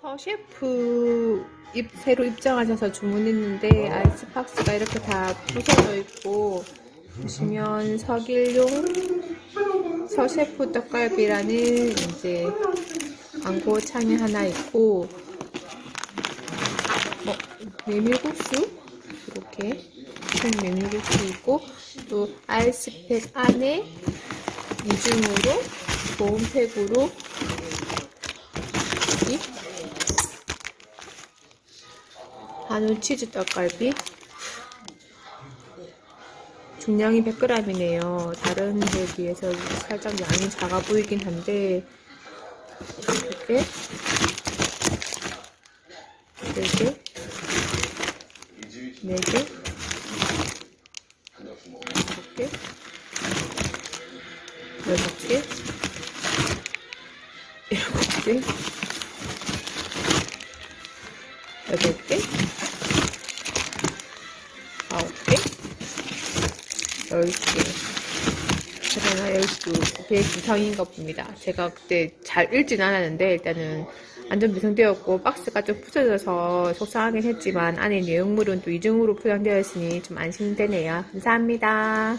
서 셰프 입, 새로 입장하셔서 주문했는데 아이스박스가 이렇게 다 부서져 있고 보시면 석일용 서셰프 떡갈비라는 이제 광고 창이 하나 있고 뭐 메밀국수? 이렇게 큰 메밀국수 있고 또 아이스팩 안에 이중으로 보온팩으로 한우 치즈 떡갈비? 중량이 100g이네요. 다른 데 비해서 살짝 양이 작아 보이긴 한데 이렇게. 4개. 4개 5개 6개. 7개 8개 9개 10개 그러나 12개 이상인가 봅니다. 제가 그때 잘 읽진 않았는데 일단은 안전 배송되었고 박스가 좀 부서져서 속상하긴 했지만 안에 내용물은 또 이중으로 포장되어 있으니 좀 안심되네요. 감사합니다.